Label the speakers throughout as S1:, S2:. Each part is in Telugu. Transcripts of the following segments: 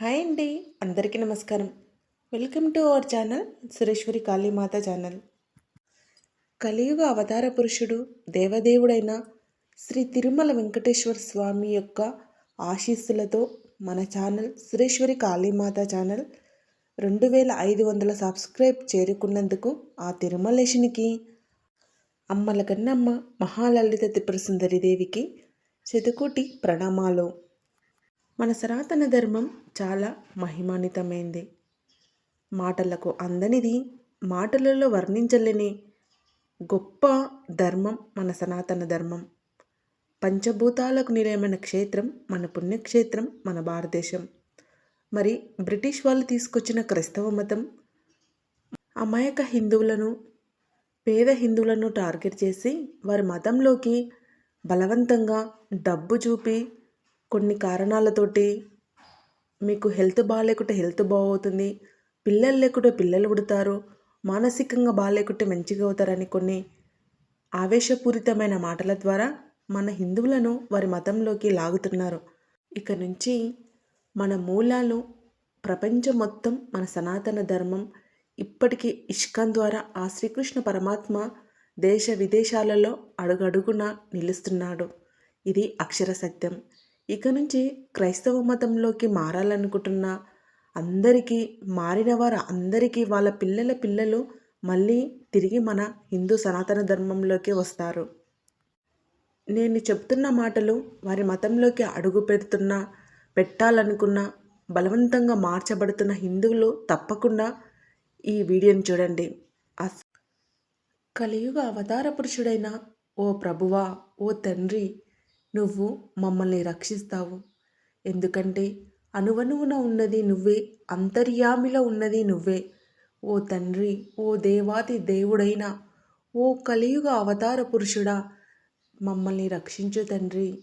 S1: హాయ్ అండి అందరికీ నమస్కారం. Welcome to our channel Sureshwari Kalimata channel. కలియుగ అవతార పురుషుడు దేవదేవుడైన శ్రీ తిరుమల వెంకటేశ్వర స్వామి యొక్క ఆశీస్సులతో మన ఛానల్ సురేశ్వరి కాళీమాత ఛానల్ రెండు వేల ఐదు వందల సబ్స్క్రైబ్ చేరుకున్నందుకు ఆ తిరుమలేశునికి అమ్మల కన్నమ్మ మహాలలిత త్రిపుర దేవికి శతకోటి ప్రణామాలు. మన సనాతన ధర్మం చాలా మహిమాన్వితమైంది. మాటలకు అందనిది మాటలలో వర్ణించలేని గొప్ప ధర్మం మన సనాతన ధర్మం. పంచభూతాలకు నిలయమైన క్షేత్రం మన పుణ్యక్షేత్రం మన భారతదేశం. మరి బ్రిటిష్ వాళ్ళు తీసుకొచ్చిన క్రైస్తవ మతం అమాయక హిందువులను పేద హిందువులను టార్గెట్ చేసి వారి మతంలోకి బలవంతంగా డబ్బు చూపి కొన్ని కారణాలతోటి మీకు హెల్త్ బాగాలేకుంటే హెల్త్ బాగవుతుంది పిల్లలు లేకుంటే పిల్లలు పుడతారు మానసికంగా బాగాలేకుంటే మంచిగా అవుతారని కొన్ని ఆవేశపూరితమైన మాటల ద్వారా మన హిందువులను వారి మతంలోకి లాగుతున్నారు. ఇక నుంచి మన మూలాలు ప్రపంచం మొత్తం మన సనాతన ధర్మం ఇప్పటికీ ఇష్కాన్ ద్వారా ఆ శ్రీకృష్ణ పరమాత్మ దేశ విదేశాలలో అడుగడుగున నిలుస్తున్నాడు. ఇది అక్షర సత్యం. ఇక నుంచి క్రైస్తవ మతంలోకి మారాలనుకుంటున్న అందరికీ మారిన వారు అందరికీ వాళ్ళ పిల్లల పిల్లలు మళ్ళీ తిరిగి మన హిందూ సనాతన ధర్మంలోకి వస్తారు. నేను చెప్తున్న మాటలు వారి మతంలోకి అడుగు పెడుతున్న పెట్టాలనుకున్న బలవంతంగా మార్చబడుతున్న హిందువులు తప్పకుండా ఈ వీడియోని చూడండి. కలియుగ అవతార పురుషుడైన ఓ ప్రభువా ఓ తండ్రి నువ్వు మమ్మల్ని రక్షిస్తావు. ఎందుకంటే అనువనువున ఉన్నది నువ్వే అంతర్యామిలో ఉన్నది నువ్వే. ఓ తండ్రి ఓ దేవాది దేవుడైన ఓ కలియుగ అవతార పురుషుడా మమ్మల్ని రక్షించు తండ్రి.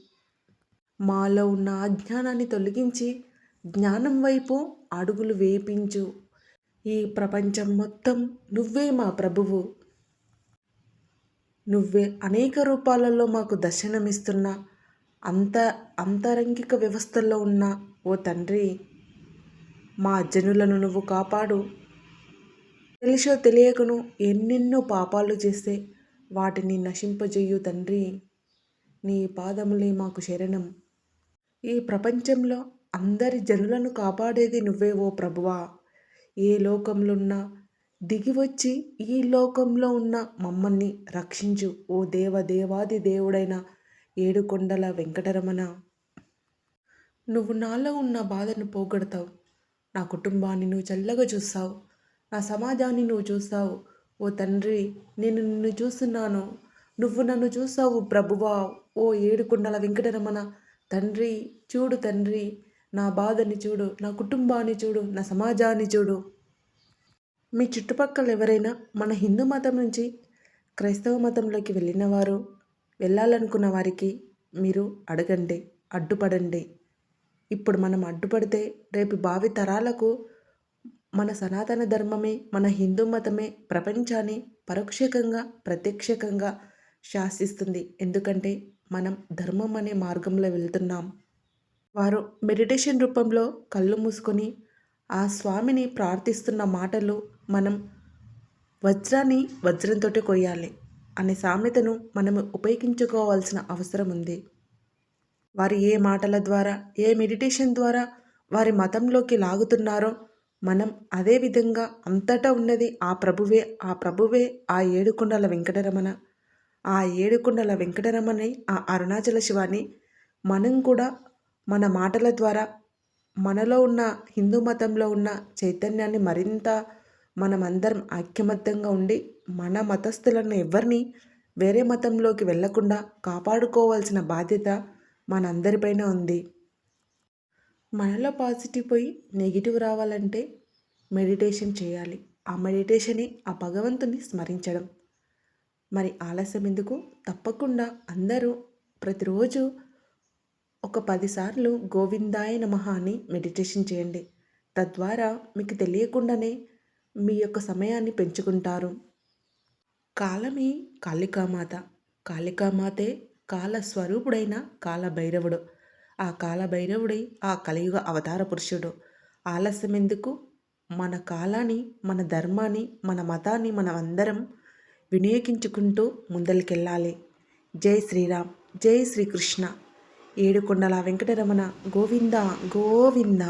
S1: మాలో ఉన్న అజ్ఞానాన్ని తొలగించి జ్ఞానం వైపు అడుగులు వేపించు. ఈ ప్రపంచం మొత్తం నువ్వే మా ప్రభువు. నువ్వే అనేక రూపాలలో మాకు దర్శనమిస్తున్నా. అంత అంతరంగిక వ్యవస్థల్లో ఉన్న ఓ తండ్రి మా జనులను నువ్వు కాపాడు. తెలుసో తెలియకను ఎన్నెన్నో పాపాలు చేస్తే వాటిని నశింపజేయు తండ్రి. నీ పాదములే మాకు శరణం. ఈ ప్రపంచంలో అందరి జనులను కాపాడేది నువ్వే ఓ ప్రభువా. ఏ లోకంలో దిగి వచ్చి ఈ లోకంలో ఉన్న మమ్మల్ని రక్షించు ఓ దేవ దేవాది దేవుడైన ఏడుకొండల వెంకటరమణ. నువ్వు నాలో ఉన్న బాధను పోగొడతావు. నా కుటుంబాన్ని నువ్వు చల్లగా చూస్తావు. నా సమాజాన్ని నువ్వు చూస్తావు. ఓ తండ్రి నేను నిన్ను చూస్తున్నాను. నువ్వు నన్ను చూస్తావు ప్రభువా. ఓ ఏడుకొండల వెంకటరమణ. తండ్రి చూడు తండ్రి నా బాధని చూడు. నా కుటుంబాన్ని చూడు. నా సమాజాన్ని చూడు. మీ చుట్టుపక్కల ఎవరైనా మన హిందూ మతం నుంచి క్రైస్తవ మతంలోకి వెళ్ళిన వారు వెళ్ళాలనుకున్న వారికి మీరు అడగండి అడ్డుపడండి. ఇప్పుడు మనం అడ్డుపడితే రేపు భావి తరాలకు మన సనాతన ధర్మమే మన హిందూ మతమే ప్రపంచాన్ని పరోక్షకంగా ప్రత్యక్షకంగా శాసిస్తుంది. ఎందుకంటే మనం ధర్మం అనే మార్గంలో వెళ్తున్నాం. వారు మెడిటేషన్ రూపంలో కళ్ళు మూసుకొని ఆ స్వామిని ప్రార్థిస్తున్న మాటలు మనం వజ్రాన్ని వజ్రంతో కొయ్యాలి. అనే సామెతను మనము ఉపయోగించుకోవాల్సిన అవసరం ఉంది. వారు ఏ మాటల ద్వారా ఏ మెడిటేషన్ ద్వారా వారి మతంలోకి లాగుతున్నారో మనం అదే విధంగా అంతటా ఉన్నది ఆ ప్రభువే ఆ ప్రభువే ఆ ఏడుకొండల వెంకటరమణ. ఆ ఏడుకొండల వెంకటరమణి ఆ అరుణాచల శివాని మనం కూడా మన మాటల ద్వారా మనలో ఉన్న హిందూ మతంలో ఉన్న చైతన్యాన్ని మరింత మనమందరం ఐక్యమత్యంగా ఉండి మన మతస్థులను ఎవరిని వేరే మతంలోకి వెళ్ళకుండా కాపాడుకోవాల్సిన బాధ్యత మనందరిపైన ఉంది. మనలో పాజిటివ్ పోయి నెగిటివ్ రావాలంటే మెడిటేషన్ చేయాలి. ఆ మెడిటేషనే ఆ భగవంతుని స్మరించడం. మరి ఆలస్యం ఎందుకు? తప్పకుండా అందరూ ప్రతిరోజు ఒక పదిసార్లు గోవిందాయ నమః అని మెడిటేషన్ చేయండి. తద్వారా మీకు తెలియకుండానే మీ యొక్క సమయాన్ని పెంచుకుంటారు. కాలమే కాళికామాత. కాళికామాతే కాల స్వరూపుడైన కాలభైరవుడు. ఆ కాలభైరవుడై ఆ కలియుగ అవతార పురుషుడు. ఆలస్యం ఎందుకు మన కాలాన్ని మన ధర్మాన్ని మన మతాన్ని మనం అందరం వినియోగించుకుంటూ ముందరికెళ్ళాలి. జై శ్రీరామ్. జై శ్రీకృష్ణ. ఏడుకొండల వెంకటరమణ గోవింద గోవింద.